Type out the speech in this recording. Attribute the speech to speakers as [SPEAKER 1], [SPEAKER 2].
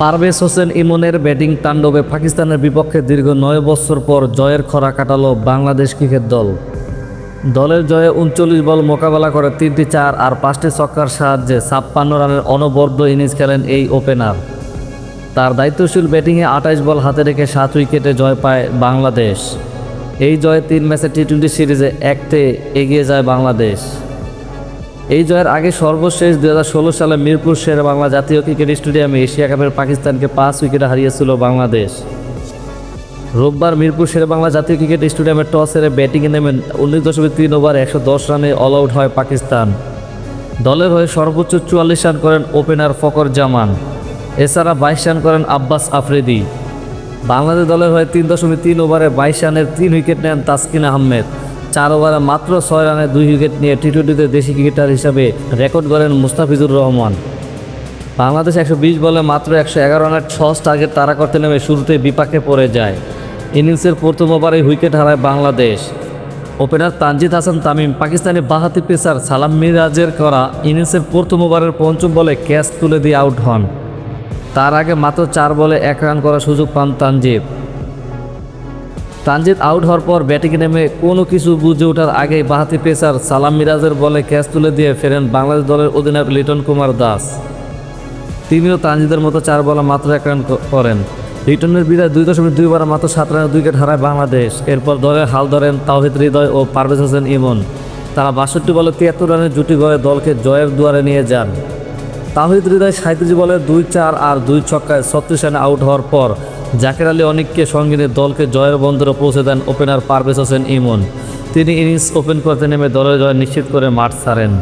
[SPEAKER 1] পারভেজ হোসেন ইমনের ব্যাটিং তাণ্ডবে পাকিস্তানের বিপক্ষে দীর্ঘ নয় বছর পর জয়ের খরা কাটালো বাংলাদেশ ক্রিকেট দল। দলের জয়ে উনচল্লিশ বল মোকাবেলা করে তিনটি চার আর পাঁচটি ছক্কার সাহায্যে ছাপ্পান্ন রানের অনবদ্য ইনিংস খেলেন এই ওপেনার। তার দায়িত্বশীল ব্যাটিংয়ে আঠাইশ বল হাতে রেখে সাত উইকেটে জয় পায় বাংলাদেশ। এই জয়ে তিন ম্যাচে টি টোয়েন্টি সিরিজে একতে এগিয়ে যায় বাংলাদেশ। এই জয়ের আগে সর্বশেষ দু হাজার ষোলো সালে মিরপুর শের বাংলা জাতীয় ক্রিকেট স্টেডিয়ামে এশিয়া কাপের পাকিস্তানকে পাঁচ উইকেটে হারিয়েছিল বাংলাদেশ। রোববার মিরপুর শেরে বাংলা জাতীয় ক্রিকেট স্টেডিয়ামে টস হেরে ব্যাটিংয়ে নেমেন উনিশ দশমিক তিন ওভার একশো দশ রানে অল আউট হয় পাকিস্তান। দলের হয়ে সর্বোচ্চ চুয়াল্লিশ রান করেন ওপেনার ফকর জামান। এছাড়া বাইশ রান করেন আব্বাস আফ্রিদি। বাংলাদেশ দলের হয়ে তিন দশমিক তিন ওভারে বাইশ রানের তিন উইকেট নেন তাসকিন আহমেদ। চার ওভারে মাত্র ছয় রানে দুই উইকেট নিয়ে টি টোয়েন্টিতে দেশি ক্রিকেটার হিসাবে রেকর্ড করেন মুস্তাফিজুর রহমান। বাংলাদেশ একশো বিশ বলে মাত্র একশো এগারো রানের ছস টার্গেট তাড়া করতে নেমে শুরুতেই বিপাকে পড়ে যায়। ইনিংসের প্রথম ওভারে উইকেট হারায় বাংলাদেশ। ওপেনার তানজিদ হাসান তামিম, পাকিস্তানি বাহাতি পেসার সালাম মিরাজের করা ইনিংসের প্রথম ওভারের পঞ্চম বলে ক্যাচ তুলে দিয়ে আউট হন। তার আগে মাত্র চার বলে এক রান করার সুযোগ পান তানজিদ। তানজিদ আউট হওয়ার পর ব্যাটিংয়ে নেমে কোনো কিছু বুঝে ওঠার আগেই বাহাতি পেসার সালাম মিরাজের বলে ক্যাচ তুলে দিয়ে ফেরেন বাংলাদেশ দলের অধিনায়ক লিটন কুমার দাস। তিনিও তানজিদের মতো চার বলে মাত্র এক রান করেন। লিটনের বিদায় দুই দশমিক দুই বারে মাত্র সাত রানের উইকেট হারায় বাংলাদেশ। এরপর দলের হাল ধরেন তাওহিদ হৃদয় ও পারভেজ হোসেন ইমন। তারা বাষট্টি বলে তিয়াত্তর রানের জুটি গড়ে দলকে জয়ের দুয়ারে নিয়ে যান। তাহিদ হৃদয় সাঁত্রিশ বলে দুই চার আর দুই ছক্কায় ছত্রিশ রানে আউট হওয়ার পর জাকের আলী অনেককে সঙ্গে নিয়ে দলকে জয়ের বন্দরে পৌঁছে দেন ওপেনার পারভেজ হোসেন ইমন। তিনি ইনিংস ওপেন করতে নেমে দলের জয় নিশ্চিত করে মাঠ ছাড়েন।